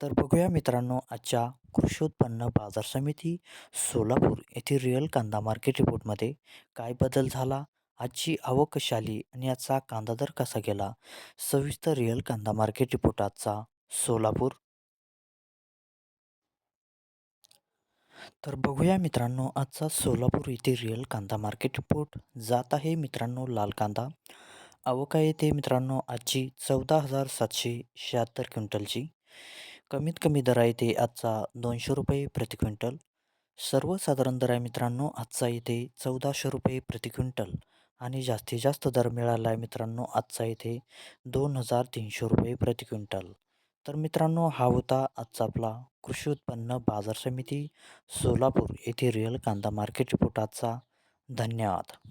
तर बघूया मित्रांनो आजच्या कृषी उत्पन्न बाजार समिती सोलापूर येथील रिअल कांदा मार्केट रिपोर्टमध्ये काय बदल झाला? आजची आवक कशी आली आणि याचा कांदा दर कसा गेला? सविस्तर रिअल कांदा मार्केट रिपोर्ट आजचा सोलापूर. तर बघूया मित्रांनो आजचा सोलापूर येथे रिअल कांदा मार्केट रिपोर्ट. जात आहे मित्रांनो लाल कांदा. आवक आहे ते मित्रांनो आजची चौदा हजार सातशे शहात्तर क्विंटलची. कमीत कमी दर आहे ते आजचा दोनशे रुपये प्रति क्विंटल. सर्वसाधारण दर आहे मित्रांनो आजचा इथे चौदाशे रुपये प्रति क्विंटल. आणि जास्तीत जास्त दर मिळाला आहे मित्रांनो आजचा इथे दोन हजार तीनशे रुपये प्रति क्विंटल. तर मित्रांनो हा होता आजचा आपला कृषी उत्पन्न बाजार समिती सोलापूर येथे रिअल कांदा मार्केट रिपोर्ट आजचा. धन्यवाद.